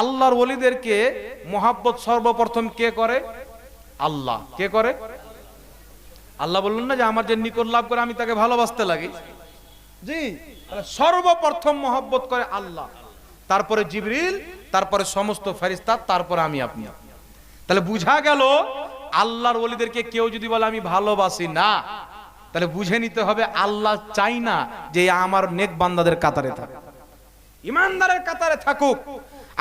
আল্লাহর ওলিদেরকে মোহাব্বত সর্বপ্রথম কে করে? আল্লাহ। কে করে? আল্লাহ বললেন না যে আমার যে নিকট লাভ করে আমি তাকে ভালোবাসতে লাগি। জি সর্বপ্রথম মোহাব্বত করে আল্লাহ। তারপরে জিবরিল, তারপরে সমস্ত ফেরিস্তা তারপরে আমি আপনি। তাহলে বুঝা গেল, আল্লাহর ওলিদেরকে কেউ যদি বলে আমি ভালোবাসি না, তাহলে বুঝে নিতে হবে আল্লাহ চাই না যে আমার নেক বান্দাদের কাতারে থাকে। ইমানদারের কাতারে থাকুক।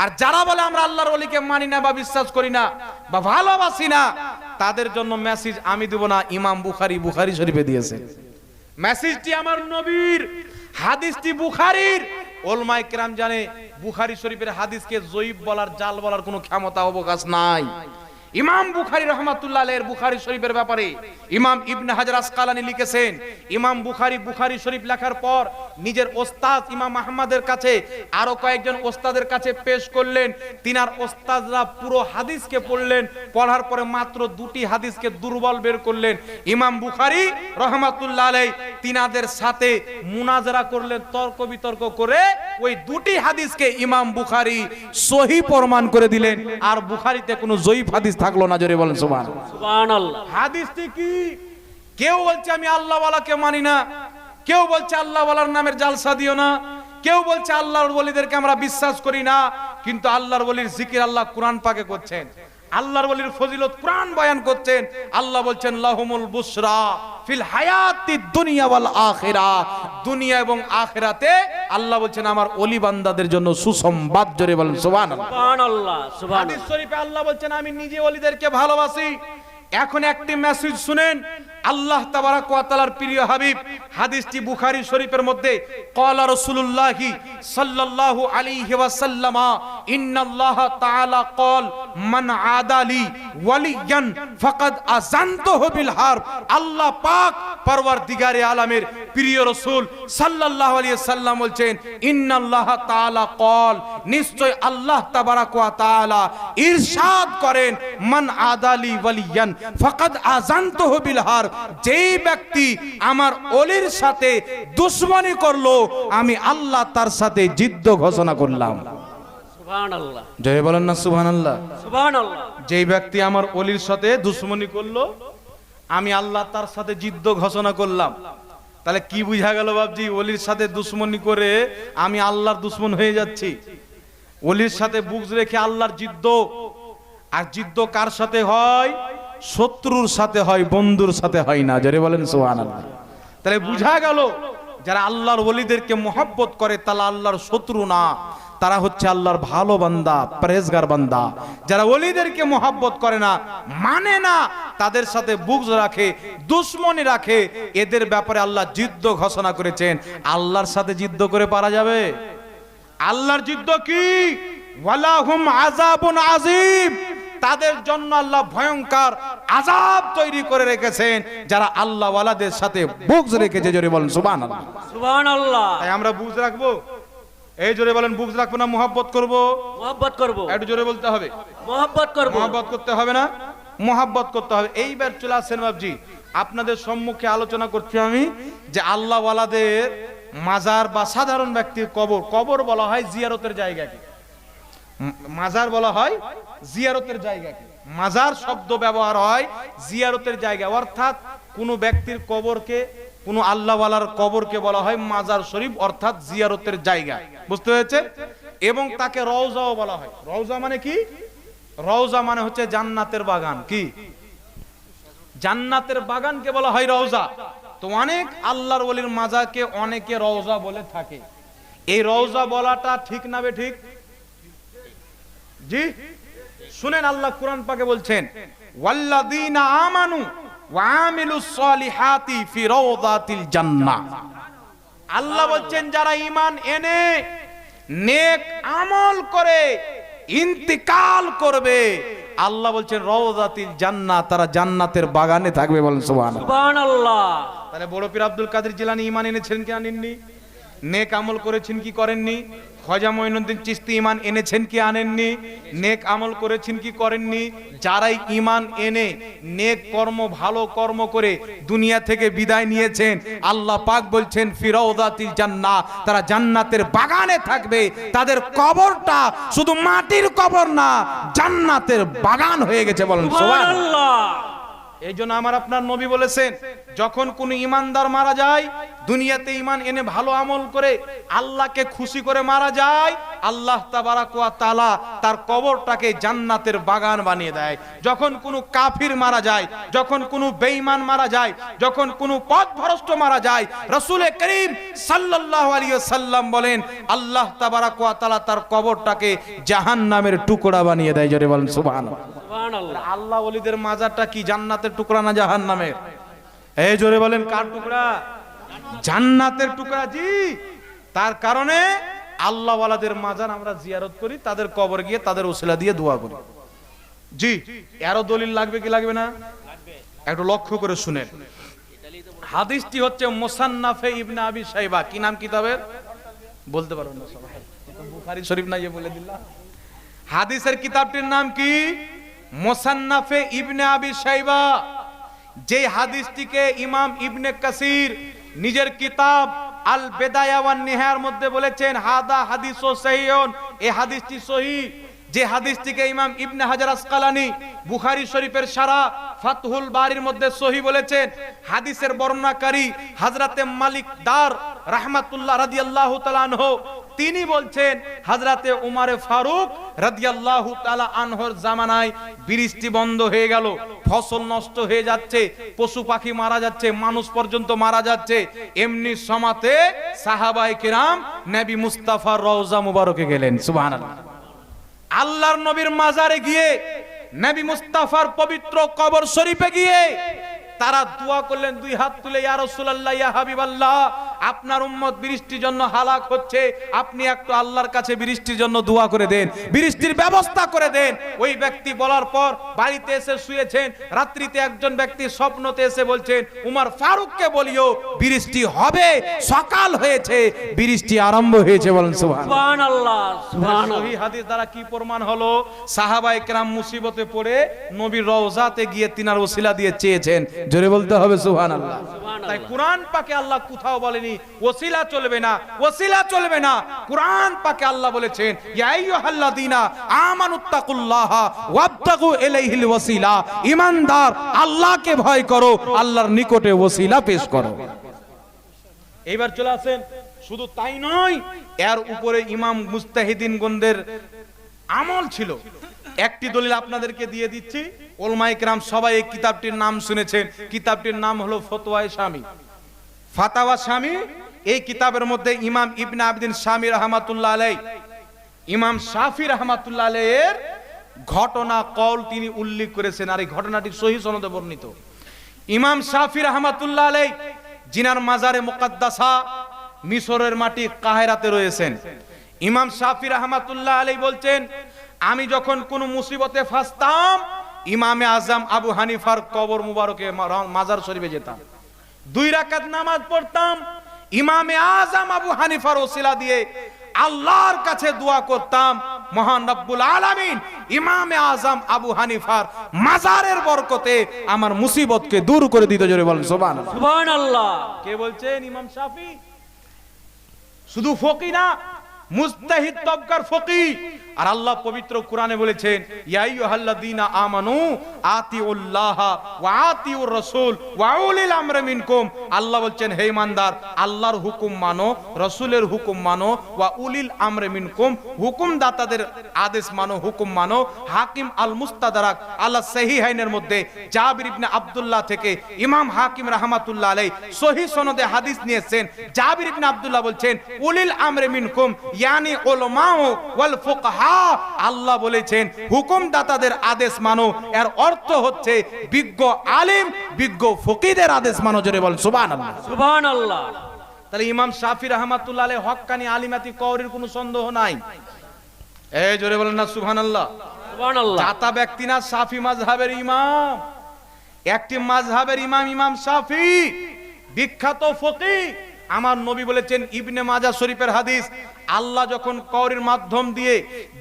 আর যারা বলে আমরা আল্লাহর অলিকে মানি না বা বিশ্বাস করি না বা ভালোবাসি না, তাদের জন্য মেসেজ আমি দেব না, ইমাম বুখারি বুখারি শরীফে দিয়েছে। মেসেজটি আমার নবীর, হাদিসটি বুখারির। ওলমাই কেরাম জানে, বুখারি শরীফের হাদিসকে জয়ীব বলার, জাল বলার কোনো ক্ষমতা, অবকাশ নাই। ইমাম বুখারি রহমাতুল্লাহ আলাইহির বুখারি শরীফের ব্যাপারে ইমাম ইবনে হাজার আসকালানি লিখেছেন, ইমাম বুখারি বুখারি শরীফ লেখার পর নিজের ওস্তাদ ইমাম আহমদের কাছে আরও কয়েকজন ওস্তাদের কাছে পেশ করলেন, তিনার ওস্তাদরা পুরো হাদিসকে পড়লেন, পড়ার পরে মাত্র দুটি হাদিসকে দুর্বল বের করলেন। ইমাম বুখারি রহমাতুল্লাহ আলাই তিনাদের সাথে মুনাজারা করলেন, তর্ক বিতর্ক করে ওই দুটি হাদিসকে ইমাম বুখারি সহি প্রমাণ করে দিলেন, আর বুখারিতে কোনো জয়ীফ হাদিস থাকল না জোরে বলেন সুবান হাদিসটি কি? কেউ বলছে আমি আল্লাহ ওয়ালাকে মানি না। কেউ বলছে আল্লাহওয়ালার নামের জালসা দিও না। কেউ বলছে আল্লাহর বলিদেরকে আমরা বিশ্বাস করি না। কিন্তু আল্লাহর বলির জিকির আল্লাহ কোরআন পাকে করছেন। আল্লাহর বলির ফজিলত কোরআন বয়ান করছেন। আল্লাহ বলছেন লাহমুল বুশরা। ফিল হায়াতি দুনিয়া ওয়াল আখিরা। দুনিয়া এবং আখিরাতে আল্লাহ বলছেন আমার ওলি বান্দাদের জন্য সুসংবাদ জোরে বলেন সুবহানাল্লাহ। সুবহানাল্লাহ সুবহানাল্লাহ। হাদিস শরীফে আল্লাহ বলছেন আমি নিজে ওলিদেরকে ভালোবাসি। এখন একটি মেসেজ শুনেন আল্লাহ তাবারাক ওয়া তাআলার প্রিয় হাবিব হাদিসটি বুখারী শরীফের মধ্যে ক্বালা রাসূলুল্লাহি সাল্লাল্লাহু আলাইহি ওয়াসাল্লামা ইন্নাল্লাহ তাআলা ক্বাল মান আদালি ওয়ালিয়ান ফাকাদ আযানতুহু বিল হারব। আল্লাহ পাক পরওয়ারদিগারে আলামের প্রিয় রাসূল সাল্লাল্লাহু আলাইহি সাল্লাম বলছেন, ইন্নাল্লাহ তাআলা ক্বাল নিশ্চয় আল্লাহ তাবারাক ওয়া তাআলা ইরশাদ করেন, মান আদালি ওয়ালিয়ান ফাকাদ আযানতুহু বিল হারব যেই ব্যক্তি আমার ওলির সাথে দুশমনি করল, আমি আল্লাহ তার সাথে জিদ্দ ঘোষণা করলাম। জয় বলেন না যেই ব্যক্তি আমার অলির সাথে দুশ্মনী করল আমি আল্লাহ তার সাথে জিদ্দ ঘোষণা করলাম। তাহলে কি বুঝা গেল বাবজি অলির সাথে দুশ্মনী করে আমি আল্লাহর দুশ্মন হয়ে যাচ্ছি। অলির সাথে বুকস রেখে আল্লাহর জিদ্দ। আর জিদ্দ কার সাথে হয়? শত্রুর সাথে হয় বন্ধুর সাথে হয় না। যারে বলেন সুবহানাল্লাহ। তাহলে বুঝা গেল যারা আল্লাহর অলিদেরকে মোহাব্বত করে তারা আল্লাহর শত্রু না। তারা হচ্ছে আল্লাহর ভালো বান্দা পরেজগার বান্দা। যারা ওলিদেরকে মোহাব্বত করে না মানে না তাদের সাথে বুকস রাখে দুশ্মনী রাখে এদের ব্যাপারে আল্লাহ যুদ্ধ ঘোষণা করেছেন। আল্লাহর সাথে যুদ্ধ করে পারা যাবে? আল্লাহর যুদ্ধ কি? ওয়ালাহুম আযাবুন আযীম। তাদের জন্য আল্লাহ ভয়ঙ্কর আযাব তৈরি করে রেখেছেন যারা আল্লাহ ওয়ালাদের সাথে বুকস রেখেছে জোরে বলেন সুবহানাল্লাহ। সুবহানাল্লাহ। তাই আমরা বুকস রাখব? এই জোরে বলেন বুকস রাখব না মোহাব্বত করব? মোহাব্বত করব। একটু জোরে বলতে হবে। মোহাব্বত করব। মোহাব্বত করতে হবে না মোহাব্বত করতে হবে। এইবার চলে আসেন বাবজি আপনাদের সম্মুখে আলোচনা করছি আমি যে আল্লাহ ওয়ালাদের মাজার বা সাধারণ ব্যক্তির কবর কবর বলা হয় জিয়ারতের জায়গাকে। মাজার বলা হয় জিয়ারতের জায়গাকে। মাজার শব্দ ব্যবহার হয় জিয়ারতের জায়গা অর্থাৎ কোনো ব্যক্তির কবরকে কোনো আল্লাহওয়ালার কবরকে বলা হয় মাজার শরীফ, অর্থাৎ জিয়ারতের জায়গা। বুঝতে হয়েছে এবং তাকে রওজাও বলা হয়। রওজা মানে কি? রওজা মানে হচ্ছে জান্নাতের বাগান। কি? জান্নাতের বাগানকে বলা হয় রওজা। তো অনেক আল্লাহর ওলির মাজাকে অনেকে রওজা বলে থাকে। এই রওজা বলাটা ঠিক না বে ঠিক? জি? শুনেন আল্লাহ কোরআন পাকে বলছেন, ওয়াল্লাযীনা আমানু আল্লাহ বলছেন যারা ঈমান এনে নেক আমল করে ইন্তিকাল করবে আল্লাহ বলছেন রওদাতিল জান্নাহ তারা জান্নাতের বাগানে থাকবে বলেন সুবহানাল্লাহ। সুবহানাল্লাহ। তাহলে বড় পীর আব্দুল কাদের জিলানী ঈমান এনেছিলেন কি আনেননি নেক আমল করেছেন কি করেননি? খজা মঈনুদ্দিন চিস্তি ইমান এনেছেন কি আনেননি? নেক আমল করেছেন কি করেননি? যারাই ইমান এনে নেক কর্ম ভালো কর্ম করে দুনিয়া থেকে বিদায় নিয়েছেন আল্লাহ পাক বলছেন ফিরৌদাতিল জান্নাহ তারা জান্নাতের বাগানে থাকবে তাদের কবরটা শুধু মাটির কবর না জান্নাতের বাগান হয়ে গেছে বলেন সুবহানাল্লাহ। সুবহানাল্লাহ। এই জন্য আমার আপনার নবী বলেছেন যখন কোন ইমানদার মারা যায় দুনিয়াতে ইমান এনে ভালো আমল করে আল্লাহকে খুশি করে মারা যায় আল্লাহ ওয়া তার কবরটাকে জান্নাতের বাগান বানিয়ে দেয়। যখন কোনো কাফির মারা যায় যখন কোনো বেঈমান মারা যায় যখন কোনো পথভ্রষ্ট মারা যায় রাসূলে করিম সাল্লাল্লাহু আলাইহি সাল্লাম বলেন আল্লাহ তাবারাক ওয়া তাআলা তার কবরটাকে জাহান্নামের টুকরা বানিয়ে দেয়। জোরে বলেন সুবহানাল্লাহ। সুবহানাল্লাহ। আল্লাহ ওলিদের মাজারটা কি জান্নাতের টুকরা না জাহান্নামের? এই জোরে বলেন, কার টুকরা? জান্নাতের টুকরা জি। তার কারণে আল্লাহ ওয়ালাদের মাজার আমরা জিয়ারত করি, তাদের কবর গিয়ে তাদের ওসিলা দিয়ে দোয়া করি। জি এরও দলিল লাগবে কি লাগবে না? একটু লক্ষ্য করে শুনেন। হাদিসটি হচ্ছে মোসান্নাফে ইবনে আবি সাইবা কি নাম কিতাবের? বলতে পারবেন না সবাই। শরীফ না বলে দিল্লা হাদিসের কিতাবটির নাম কি? মোসান্নাফে ইবনে আবি সাইবা যে হাদিসটিকে ইমাম ইবনে কাসির নিজের কিতাব আল বেদায়া ওয়ান নিহার মধ্যে বলেছেন, হাদা হাদিস ও সহিয়ন এই হাদিসটি সহি। যে হাদিসটিকে ইমাম ইবনে হাজার আসকালানি বুখারী শরীফের সারা ফাতহুল বারির মধ্যে সহি বলেছেন, হাদিসের বর্ণনাকারী হাজরাতে মালিক দার রাহমাতুল্লাহ রাদিয়াল্লাহু তাআলা আনহু তিনি বলছেন, হাজরাতে উমারে ফারুক রাদিয়াল্লাহু তাআলা আনহর জামানায় বৃষ্টি বন্ধ হয়ে গেল, ফসল নষ্ট হয়ে যাচ্ছে, পশু পাখি মারা যাচ্ছে, মানুষ পর্যন্ত মারা যাচ্ছে। এমনি সমাতে সাহাবায়ে কিরাম নবী মুস্তাফার রওজা মুবারকে গেলেন, সুবহানাল্লাহ। আল্লাহর নবীর মাজারে গিয়ে, নবী মুস্তাফার পবিত্র কবর শরীফে গিয়ে, তারা দোয়া করলেন, দুই হাত তুলে, ইয়া রাসূলুল্লাহ, ইয়া হাবিবাল্লাহ আপনার উম্মত বৃষ্টির জন্য হালাক হচ্ছে আপনি একটু আল্লাহর কাছে বৃষ্টির জন্য দোয়া করে দেন বৃষ্টির ব্যবস্থা করে দেন। ওই ব্যক্তি বলার পর বাড়িতে এসে শুয়েছেন রাত্রিতে একজন ব্যক্তি স্বপ্নতে এসে বলছেন উমার ফারুককে বলিও বৃষ্টি হবে সকাল হয়েছে বৃষ্টি আরম্ভ হয়েছে। বলেন সুবহান সুবহানাল্লাহ সুবহানাল্লাহ। হাদিস দ্বারা কি প্রমাণ হলো? সাহাবায়ে কেরাম মুসিবতে পড়ে নবীর রওজাতে গিয়ে তিনার ওসিলা দিয়ে চেয়েছেন। জোরে বলতে হবে সুবহানাল্লাহ। তাই কোরআন পাকে আল্লাহ কোথাও বলেনি, ওসিলা চলবে না, ওসিলা চলবে না। কোরআন পাকে আল্লাহ বলেছেন আমানুত্তাকুল্লাহ ওয়াবতাগু ইলাইহিল ওয়াসিলা। আল্লাহকে ভয় করো, আল্লাহর নিকটে ওসিলা পেশ করো। এইবার চলে আসেন, শুধু তাই নয়, এর উপরে ইমাম মুস্তাহিদিন গন্দের আমল ছিল। একটি দলিল আপনাদেরকে দিয়ে দিচ্ছি। ওলমাই কেরাম সবাই এই কিতাবটির নাম শুনেছেন। কিতাবটির নাম হলো ফতোয়ায়ে স্বামী। ফাতাওয়া স্বামী, এই কিতাবের মধ্যে ইমাম ইবনে আবদিন স্বামী রহমাতুল্লাহ আলাই ইমাম শাফি রহমাতুল্লাহ আলাইয়ের ঘটনা কল তিনি উল্লেখ করেছেন আর এই ঘটনাটি সহি সনদে বর্ণিত। ইমাম শাফি রহমাতুল্লাহ আলাই জিনার মাজারে মুকাদ্দাসা, মিশরের মাটি কাহেরাতে রয়েছেন। ইমাম শাফি রহমাতুল্লাহ আলাই বলছেন, আমি যখন কোন মুসিবতে ফাঁসতাম ইমামে আজম আবু হানিফার কবর মুবারকে মাজার শরীফে যেতাম। দুই রাকাত নামাজ পড়তাম ইমামে আজম আবু হানিফার ওসিলা দিয়ে আল্লাহর কাছে দোয়া করতাম মহান রব্বুল আলামিন ইমামে আজম আবু হানিফার মাজারের বরকতে আমার মুসিবতকে দূর করে দিতে জোরে বলেন সুবহানাল্লাহ। সুবহানাল্লাহ। কে বলছেন ইমাম শাফি? শুধু ফকি না মুস্তাহিদ তবকার ফকি আর আল্লাহ পবিত্র কোরআনে বলেছেন, ইয়া আইয়ুহাল্লাযীনা আমানু আতিউল্লাহ ওয়া আতিউর রাসূল ওয়া উলিল আমরি মিনকুম। আল্লাহ বলছেন, হে ইমানদার, আল্লাহর হুকুম মানো, রাসূলের হুকুম মানো, ওয়া উলিল আমরি মিনকুম। হুকুম দাতাদের আদেশ মানো, হুকুম মানো। হাকিম আল মুস্তাদরাক আল্লাহ সহিহাইনের মধ্যে জাবির ইবনে আব্দুল্লাহ থেকে ইমাম হাকিম রাহমাতুল্লাহ আলাই সহি সনদে হাদিস নিয়েছেন। জাবির ইবনে আব্দুল্লাহ বলছেন, উলিল আমরে মিনকুম। ইয়ানি উলামাউ ওয়াল ফুকাহা আল্লাহ বলেছেন হুকুম দাতাদের আদেশ মানো। এর অর্থ হচ্ছে বিজ্ঞ আলিম বিজ্ঞ ফকিদের আদেশ মানো জোরে বল সুবহানাল্লাহ। সুবহানাল্লাহ। তাহলে ইমাম শাফি রহমাতুল্লাহ আলাই হক্কানি আলিমাতি কওরির কোনো সন্দেহ নাই। এই জোরে বলেন না সুবহানাল্লাহ। সুবহানাল্লাহ। দাতা ব্যক্তি না সাফি মাযহাবের ইমাম। একটি মাযহাবের ইমাম ইমাম সাফি বিখ্যাত ফকি আমার নবী বলেছেন ইবনে মাজা শরীফের হাদিস আল্লাহ যখন কৌরির মাধ্যম দিয়ে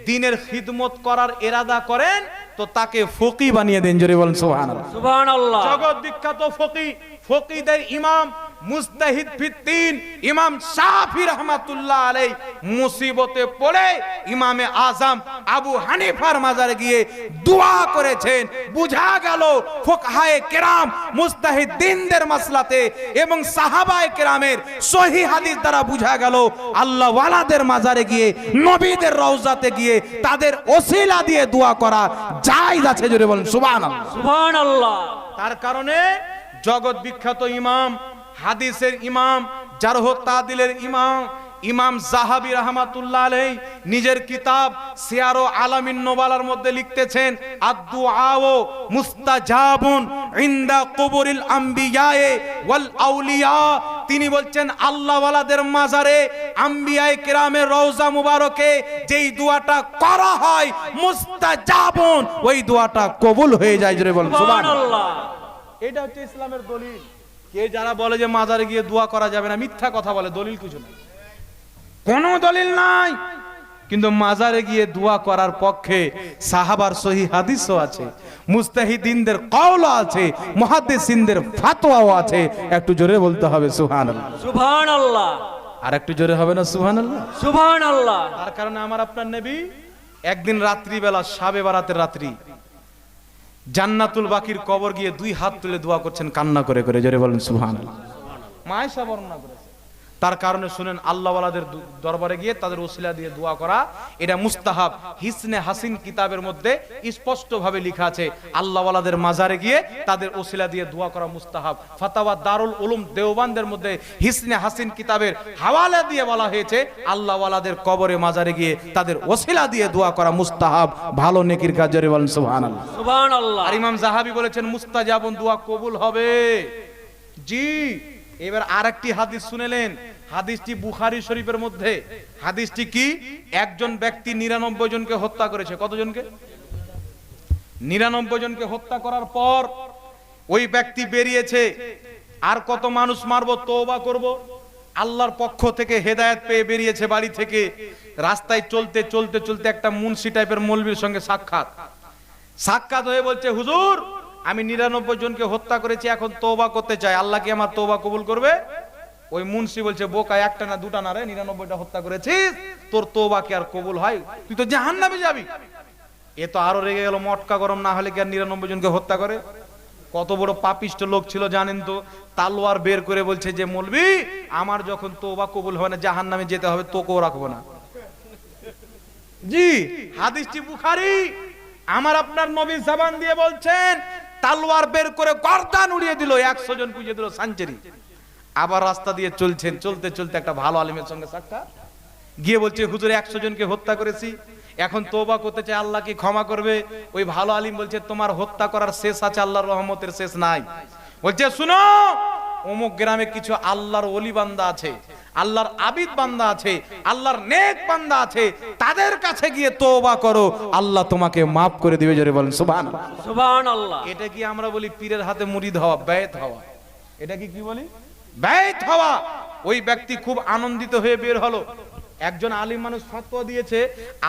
দিনের খিদমত করার এরাদা করেন তো তাকে ফকি বানিয়ে দেন জোরে বলেন সুবহানাল্লাহ। সুবহানাল্লাহ। জগৎ বিখ্যাত ফকি ফকিদের ইমাম মুস্তাহিদ ফিদ্দিন ইমাম শাফি রহমাতুল্লাহ আলাই মুসিবতে পড়ে ইমামে আজম আবু হানিফার মাজারে গিয়ে দোয়া করেছেন। বুঝা গেল ফকহায়ে কেরাম মুস্তাহিদ্দিনদের মাসলাতে এবং সাহাবায়ে কেরামের সহি হাদিস দ্বারা বুঝা গেল আল্লাহ ওয়ালাদের মাজারে গিয়ে নবীদের রওজাতে গিয়ে তাদের ওসিলা দিয়ে দোয়া করা জায়েজ আছে জোরে বলেন সুবহানাল্লাহ। সুবহান আল্লাহ তার কারণে জগৎ বিখ্যাত ইমাম হাদিসের ইমাম জারহ তাদিলের ইমাম ইমাম জাহাবি রহমাতুল্লাহ আলাই নিজের কিতাব সিয়ারো আলামিন নোবালার মধ্যে লিখতেছেন আদু আও মুস্তাজাবুন ইনদা কুবুরিল আম্বিয়ায়ে ওয়াল আউলিয়া। তিনি বলছেন আল্লাহ ওয়ালাদের মাজারে আম্বিয়ায়ে কেরামের রওজা মুবারকে যেই দোয়াটা করা হয় মুস্তাজাবুন, ওই দোয়াটা কবুল হয়ে যায়, জোরে বলেন, সুবহানাল্লাহ। এটা হচ্ছে ইসলামের দলিল। কে যারা বলে যে মাজারে গিয়ে দোয়া করা যাবে না মিথ্যা কথা বলে দলিল কিছু নাই। কোনো দলিল নাই। কিন্তু মাজারে গিয়ে দোয়া করার পক্ষে সাহাবার সহি হাদিসও আছে মুস্তাহিদিনদের কওলও আছে মুহাদ্দিসিনদের ফাতোয়াও আছে। একটু জোরে বলতে হবে সুবহানাল্লাহ। সুবহান আল্লাহ আর একটু জোরে হবে না সুবহানাল্লাহ? সুবহান আল্লাহ তার কারণে আমার আপনার নবী একদিন রাত্রিবেলা সাবে বারাতের রাত্রি জান্নাতুল বাকির কবর গিয়ে দুই হাত তুলে দোয়া করছেন, কান্না করে করে, জোরে বলেন সুহান মায়েশা বর্ণনা করেছে। তার কারণে শুনেন আল্লাহওয়ালাদের দরবারে গিয়ে তাদের ওসিলা দিয়ে দোয়া করা। এটা মুস্তাহাব হিসনে হাসিন কিতাবের মধ্যে স্পষ্ট ভাবে লেখা আছে। আল্লাহওয়ালাদের মাজারে গিয়ে তাদের ওসিলা দিয়ে দোয়া করা মুস্তাহাব। ফাতাওয়া দারুল উলুম দেওবানদের মধ্যে হিসনে হাসিন কিতাবের হাওয়ালা দিয়ে বলা হয়েছে আল্লাহওয়ালাদের কবরে মাজারে গিয়ে তাদের ওসিলা দিয়ে দোয়া করা মুস্তাহাব। ভালো নেকির কাজ বলেন সুবহানাল্লাহ। সুবহান আর ইমাম জাহাবি বলেছেন মুস্তাজাবন দোয়া কবুল হবে। জি এবার আরেকটি হাদিস শুনেলেন। হাদিসটি বুখারী শরীফের মধ্যে। হাদিসটি কি? একজন ব্যক্তি নিরানব্বই জনকে হত্যা করেছে। কতজনকে? নিরানব্বই জনকে হত্যা করার পর ওই ব্যক্তি বেরিয়েছে। আর কত মানুষ মারবো, তওবা করব? আল্লাহর পক্ষ থেকে হেদায়েত পেয়ে বেরিয়েছে বাড়ি থেকে। রাস্তায় চলতে চলতে চলতে একটা মুন্সি টাইপের মৌলবীর সঙ্গে সাক্ষাৎ। সাক্ষাৎ হয়ে বলছে, হুজুর, আমি নিরানব্বই জনকে হত্যা করেছি, এখন তওবা করতে চাই। আল্লাহ কি আমার তওবা কবুল করবে? ওই মুন্সি বলছে, বোকা একটা না দুটা না রে, নিরানব্বইটা হত্যা করেছিস তোর তওবা কি আর কবুল হয়? তুই তো জাহান্নামে যাবি। এ তো আরও রেগে গেল, মটকা গরম না হলে কি আর নিরানব্বই জনকে হত্যা করে? কত বড় পাপিষ্ট লোক ছিল জানেন তো, তালোয়ার বের করে বলছে যে, মলবি, আমার যখন তোবা কবুল হবে না জাহান নামে যেতে হবে, তোকেও রাখব না। জি, হাদিসটি বুখারি। আমার আপনার নবী জাবান দিয়ে বলছেন, তালোয়ার বের করে গর্দান উড়িয়ে দিল, একশো জন পুজো দিল সাঞ্চেরি আবার রাস্তা দিয়ে চলছেন চলতে চলতে একটা ভালো আলিমের সঙ্গে সাক্ষাৎ। গিয়ে বলছে হুজুর একশো জনকে হত্যা করেছি। এখন তোবা করতে চাই আল্লাহ কি ক্ষমা করবে? ওই ভালো আলিম বলছে তোমার হত্যা করার শেষ আছে আল্লাহর রহমতের শেষ নাই। বলছে শুনো অমুক গ্রামে কিছু আল্লাহর অলি বান্দা আছে আল্লাহর আবিদ বান্দা আছে আল্লাহর নেক বান্দা আছে তাদের কাছে গিয়ে তোবা করো। আল্লাহ তোমাকে মাফ করে দিবে জোরে বলেন সুবহান সুবহান আল্লাহ এটা কি আমরা বলি পীরের হাতে মুড়িদ হওয়া ব্যয়ত হওয়া? এটা কি কি বলি? ব্যয়ত হওয়া। ওই ব্যক্তি খুব আনন্দিত হয়ে বের হলো। একজন আলিম মানুষ ফতোয়া দিয়েছে,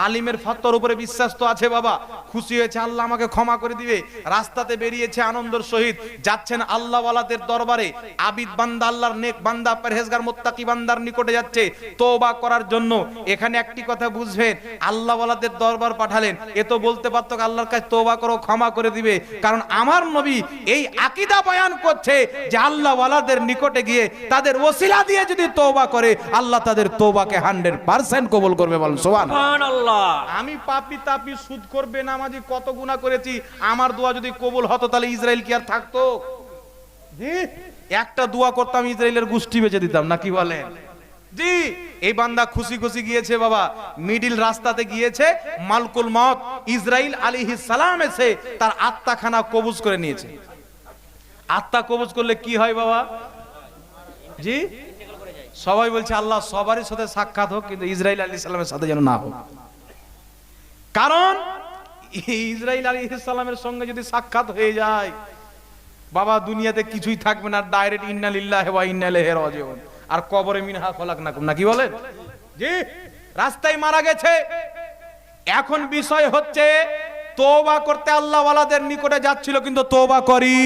আলিমের ফতোয়ার উপরে বিশ্বাস তো আছে বাবা। খুশি হয়েছে আল্লাহ আমাকে ক্ষমা করে দিবে। রাস্তাতে বেরিয়েছে আনন্দের সহিত, যাচ্ছেন আল্লাহ ওয়ালাদের দরবারে। আবিদ বান্দা, আল্লাহর নেক বান্দা, পরহেজগার, মুত্তাকি বান্দার নিকটে যাচ্ছে তোবা করার জন্য। এখানে একটি কথা বুঝবেন আল্লাহ ওয়ালাদের দরবার পাঠালেন। এ তো বলতে পারতো আল্লাহর কাছে তোবা করো, ক্ষমা করে দিবে। কারণ আমার নবী এই আকিদা বয়ান করছে যে আল্লাহ ওয়ালাদের নিকটে গিয়ে তাদের ওসিলা দিয়ে যদি তোবা করে, আল্লাহ তাদের তোবাকে হান্ড্রেড পার্সেন্ট কবুল করবে বলেন সোহান আমি পাপি তাপি সুদ করবে নামাজি কত গুণা করেছি আমার দোয়া যদি কবুল হতো তাহলে ইসরায়েল কি আর থাকতো? জি। একটা দোয়া করতাম ইসরায়েলের গোষ্ঠী বেঁচে দিতাম না কি বলেন জি। এই বান্দা খুশি খুশি গিয়েছে বাবা। মিডিল রাস্তাতে গিয়েছে মালকুল মত ইসরাইল আলিহি সালাম এসে তার আত্মাখানা কবুজ করে নিয়েছে। আত্মা কবুজ করলে কি হয় বাবা? জি। সবাই বলছে, আল্লাহ সবারই সাথে সাক্ষাৎ হোক, কিন্তু ইসরাইল আলী সালামের সাথে যেন না হোক। কারণ, ইসরাইল আলী সালামের সঙ্গে যদি সাক্ষাৎ হয়ে যায়, বাবা, দুনিয়াতে কিছুই থাকবে না, ডাইরেক্ট ইন্না লিল্লাহ ওয়া ইন্না ইলাইহি রাজিউন। আর কবরে মিনহা খলাক নাকুম নাকি বলেন জি, রাস্তায় মারা গেছে। এখন বিষয় হচ্ছে তোবা করতে আল্লাহ ওয়ালাদের নিকটে যাচ্ছিল, কিন্তু তোবা করি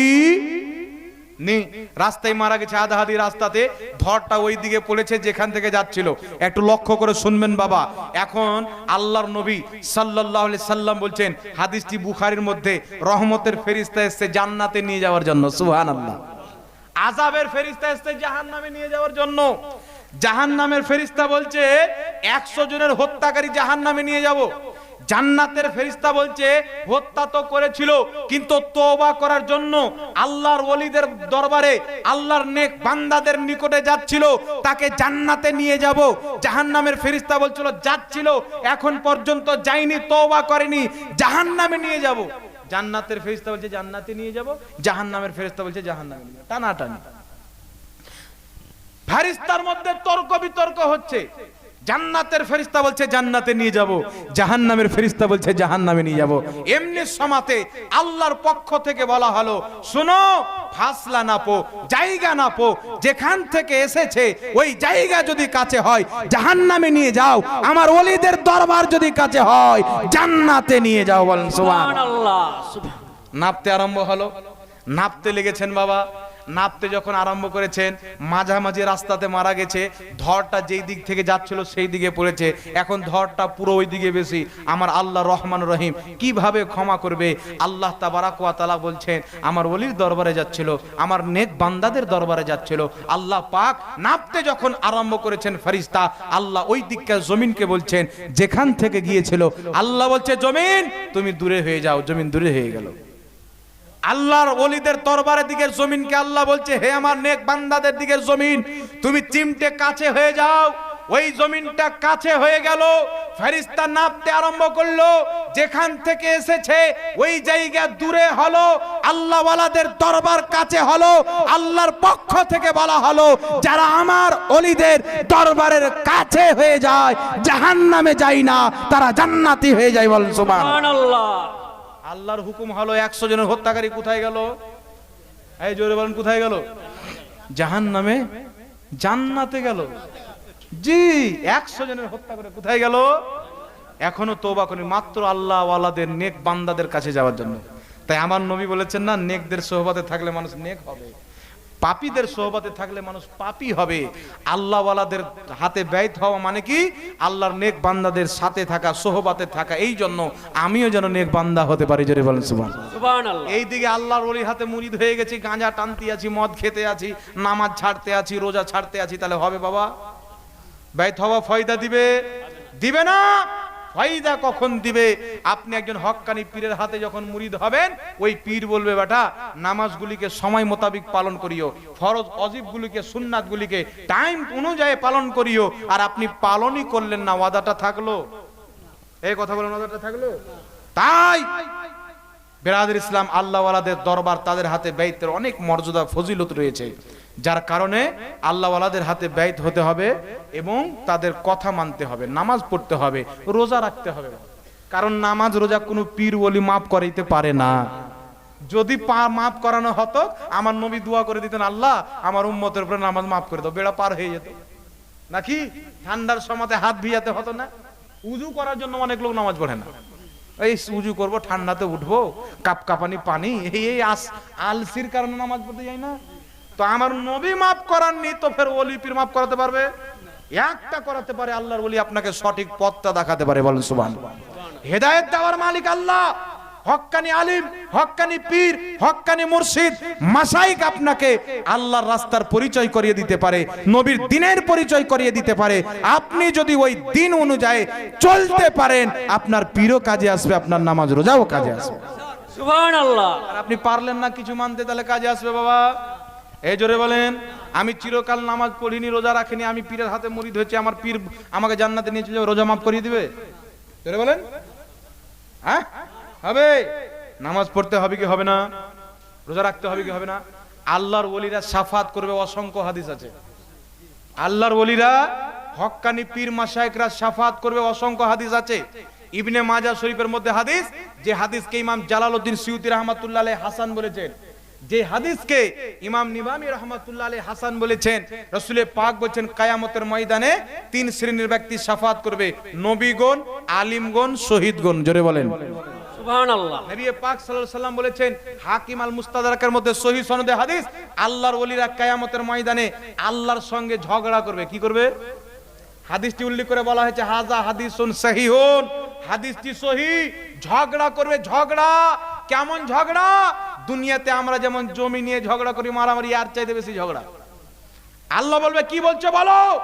নি রাস্তায় মারা গেছে আধা আধি রাস্তাতে। ধরটা ওই দিকে পড়েছে যেখান থেকে যাচ্ছিল। একটু লক্ষ্য করে শুনবেন বাবা। এখন আল্লাহর নবী আলাইহি সাল্লাম বলছেন, হাদিসটি বুখারীর মধ্যে, রহমতের ফেরিস্তা এসেছে জান্নাতে নিয়ে যাওয়ার জন্য। সুহান আল্লাহ আজাবের ফেরিস্তা এসেছে জাহান্নামে নিয়ে যাওয়ার জন্য। জাহান্নামের ফেরিস্তা বলছে, একশো জনের হত্যাকারী জাহান্নামে নিয়ে যাব। জান্নাতের ফেরিস্তা বলছে, হত্যা তো করেছিল, কিন্তু তোবা করার জন্য আল্লাহর ওলিদের দরবারে আল্লাহর নেক বান্দাদের নিকটে যাচ্ছিল, তাকে জান্নাতে নিয়ে যাব। জাহান্নামের ফেরিস্তা বলছিল, যাচ্ছিল, এখন পর্যন্ত যায়নি তোবা করেনি, জাহান্নামে নিয়ে যাব। জান্নাতের ফেরিস্তা বলছে, জান্নাতে নিয়ে যাব। জাহান্নামের ফেরিস্তা বলছে, জাহান্নামে নিয়ে। টানাটানি। ফেরিস্তার মধ্যে তর্ক বিতর্ক হচ্ছে। জান্নাতের ফেরিস্তা বলছে জান্নাতে নিয়ে যাব। জাহান্নামের ফেরিস্তা বলছে জাহান্নামে নিয়ে যাব। এমনি সমাতে আল্লাহর পক্ষ থেকে বলা হলো শুনো ফাসলা নাপো জায়গা নাপো। যেখান থেকে এসেছে ওই জায়গা যদি কাছে হয় জাহান্নামে নিয়ে যাও। আমার ওলিদের দরবার যদি কাছে হয় জান্নাতে নিয়ে যাও বলেন সুবহান সুবহান আল্লাহ নাপতে আরম্ভ হলো। নাপতে লেগেছেন বাবা। নাপতে যখন আরম্ভ করেছেন, মাঝামাঝি রাস্তাতে মারা গেছে ধরটা যেই দিক থেকে যাচ্ছিল সেই দিকে পড়েছে। এখন ধরটা পুরো ওই দিকে বেশি। আমার আল্লাহ রহমান রহিম কীভাবে ক্ষমা করবে? আল্লাহ তাবারাকুয়া তালা বলছেন, আমার ওলির দরবারে যাচ্ছিল, আমার নেক বান্দাদের দরবারে যাচ্ছিল। আল্লাহ পাক নাপতে যখন আরম্ভ করেছেন ফারিস্তা আল্লাহ ওই দিককার জমিনকে বলছেন, যেখান থেকে গিয়েছিল, আল্লাহ বলছে, জমিন, তুমি দূরে হয়ে যাও, জমিন দূরে হয়ে গেল। আল্লাহর ওলিদের দরবারের দিকের জমিনকে আল্লাহ বলছে, হে আমার নেক বান্দাদের দিকের জমিন, তুমি চিমটে কাছে হয়ে যাও। ওই জমিনটা কাছে হয়ে গেল ফেরিস্তা নাপতে আরম্ভ করল, যেখান থেকে এসেছে, ওই জায়গা দূরে হলো আল্লাহ ওয়ালাদের দরবার কাছে হলো, আল্লাহর পক্ষ থেকে বলা হলো, যারা আমার অলিদের দরবারের কাছে হয়ে যায়, জাহান্নামে যায় না, তারা জান্নাতি হয়ে যায় বল আল্লাহর হুকুম হলো একশো জনের হত্যাকারী কোথায় গেল? এই জোরে বলেন, কোথায় গেল? জাহান নামে জান্নাতে গেল। জি, একশো জনের হত্যা করে কোথায় গেল? এখনও তোবা করি মাত্র আল্লাহ ওয়ালাদের নেক বান্দাদের কাছে যাওয়ার জন্য। তাই আমার নবী বলেছেন না, নেকদের সোহবাতে থাকলে মানুষ নেক হবে। পাপীদের সোহবাতে থাকলে মানুষ পাপী হবে। আল্লাহওয়ালাদের হাতে ব্যয়িত হওয়া মানে কি? আল্লাহর নেক বান্দাদের সাথে থাকা সোহবাতে থাকা। এই জন্য আমিও যেন নেক বান্দা হতে পারি জোরে বলেন সুবহান সুবহান এই দিকে আল্লাহর ওলির হাতে মুরিদ হয়ে গেছি গাঁজা টানতে আছি মদ খেতে আছি নামাজ ছাড়তে আছি রোজা ছাড়তে আছি তাহলে হবে বাবা? ব্যয় হওয়া ফয়দা দিবে? দিবে না! ফয়দা কখন দিবে? আপনি একজন হক্কানি পীরের হাতে যখন মুরিদ হবেন, ওই পীর বলবে, বেটা, নামাজগুলিকে সময় মোতাবিক পালন করিও। ফরজ অজিবগুলিকে, সুন্নাতগুলিকে টাইম অনুযায়ী পালন করিও। আর আপনি পালনই করলেন না, ওয়াদাটা থাকল। এই কথা বলেন, ওয়াদাটা থাকল? তাই বেরাদের ইসলাম আল্লাহওয়ালাদের দরবার তাদের হাতে ব্যয়িতের অনেক মর্যাদা, ফজিলত রয়েছে। যার কারণে আল্লাহওয়ালাদের হাতে ব্যয়িত হতে হবে এবং তাদের কথা মানতে হবে, নামাজ পড়তে হবে, রোজা রাখতে হবে। কারণ নামাজ, রোজা কোনো পীর বলি মাফ করাইতে পারে না। যদি পা মাফ করানো হতো, আমার নবী দোয়া করে দিতেন, আল্লাহ, আমার উম্মতের উপরে নামাজ মাফ করে দাও, বেড়া পার হয়ে যেত। নাকি? ঠান্ডার সময়তে হাত ভিজাতে হতো না। উজু করার জন্য অনেক লোক নামাজ পড়ে না। এই উজু করব, ঠান্ডাতে উঠবো, কাপ কাপানি পানি, এই এই আলসির কারণে নামাজ পড়তে যাই না। তো আমার নবী মাফ করাননি তো ফের ওলি পীর মাফ করাতে পারবে? একটা করাতে পারে, আল্লাহর ওলি আপনাকে সঠিক পথটা দেখাতে পারে, বলেন সুবহান হেদায়েত দেওয়ার মালিক আল্লাহ। হক্কানি আলিম হক্কানি পীর হক্কানি মুর্শিদ মাসাইক আপনাকে আল্লাহর রাস্তার পরিচয় করিয়ে দিতে পারে নবীর দিনের পরিচয় করিয়ে দিতে পারে। আপনি যদি ওই দিন অনুযায়ী চলতে পারেন আপনার পীরও কাজে আসবে আপনার নামাজ রোজাও কাজে আসবে। আপনি পারলেন না কিছু মানতে তাহলে কাজে আসবে বাবা। এই জোরে বলেন আমি চিরকাল নামাজ পড়িনি রোজা রাখিনি আমি পীরের হাতে মুরিদ হয়েছে আমার পীর আমাকে জান্নাতে নিয়ে চলে রোজা মাফ করিয়ে দিবে? জোরে বলেন। হ্যাঁ? হবে? নামাজ পড়তে হবে কি হবে না? রোজা রাখতে হবে কি হবে না? আল্লাহর ওলিরা সাফাত করবে, অসংখ্য হাদিস আছে। আল্লাহর ওলিরা হক্কানি পীর মাসায়েকরা সাফাত করবে, অসংখ্য হাদিস আছে। ইবনে মাজা শরীফের মধ্যে হাদিস, যে হাদিসকে ইমাম জালালউদ্দিন সিউতি রহমাতুল্লাহ হাসান বলেছেন, যে হাদিসকে ইমাম নিবামি রহমাতুল্লাহ আলী হাসান বলেছেন, রসুলের পাক বলছেন, কায়ামতের ময়দানে তিন শ্রেণির ব্যক্তি সাফাত করবে, নবীগণ, আলিমগণ, শহীদগণ, জোরে বলেন। হাদিস, আল্লাহর ময়দানে আল্লাহর সঙ্গে ঝগড়া করবে। কি করবে? হাদিসটি উল্লেখ করে বলা হয়েছে হাজা সহিহুন। হাদিসটি সহি, ঝগড়া করবে, ঝগড়া। কেমন ঝগড়া? দুনিয়াতে আমরা যেমন জমি নিয়ে ঝগড়া করি, মারামারি আর চাইতে বেশি ঝগড়া। আল্লাহ বলবে, কি বলছো বলো?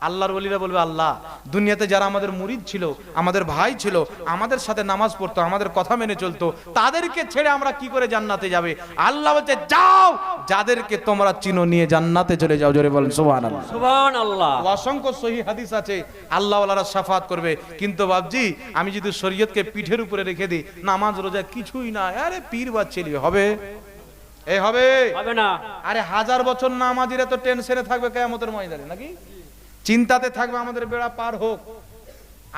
আল্লাহর বলিরা বলবে আল্লাহ দুনিয়াতে যারা আমাদের মুরিদ ছিল আমাদের ভাই ছিল আমাদের সাথে নামাজ পড়তো আমাদের কথা মেনে চলতো তাদেরকে ছেড়ে আমরা কি করে জান্নাতে যাবে? আল্লাহ বলছে যাও যাদেরকে তোমরা চিনো নিয়ে জান্নাতে চলে যাও। জোরে বলেন সুবহানাল্লাহ। সুবহান আল্লাহ অসংখ্য সহি হাদিস আছে আল্লাহ আল্লাহওয়ালারা সাফাত করবে। কিন্তু বাবজি আমি যদি শরীয়তকে পিঠের উপরে রেখে দিই নামাজ রোজা কিছুই না আরে পীর বা ছেলে হবে? এ হবে? হবে না। আরে হাজার বছর নামাজিরা তো টেনশনে থাকবে কেয়ামতের ময়দানে নাকি? চিন্তাতে থাকবে আমাদের বেড়া পার হোক।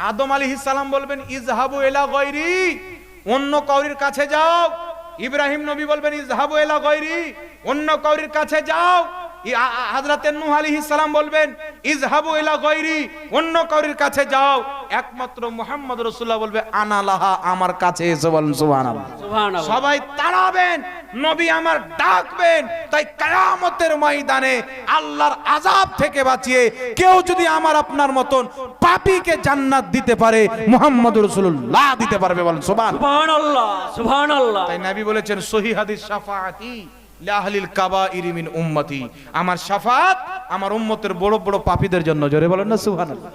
আদম আলী সালাম বলবেন ইজহাবু এলা গৈরি অন্য কৌরির কাছে যাও। ইব্রাহিম নবী বলবেন ইজহাবু এলা গৈরি অন্য কৌরির কাছে যাও। হাজরাতে নূহ আলাইহিস সালাম বলবেন ইজহাবু এলা গৈরি অন্য কৌরির কাছে যাও। একমাত্র মুহাম্মদ রাসূলুল্লাহ বলবে আনা লাহা আমার কাছে এসে বলেন সুবহানাল্লাহ। সুবহান আল্লাহ সবাই তাড়াবেন। নবী আমার ডাকবেন তাই কায়ামতের ময়দানে আল্লাহর আজাব থেকে বাঁচিয়ে কেউ যদি আমার আপনার মতন পাপীকে জান্নাত দিতে পারে মুহাম্মদ রাসূলুল্লাহ দিতে পারবে বলেন আল্লাহ তাই নবী বলেছেন সহি হাদিস শাফাআতি লাহলিল কাবাইরি মিন উম্মতি। আমার শাফাত আমার উম্মতের বড় বড় পাপীদের জন্য জোরে বলেন না সুবহানাল্লাহ।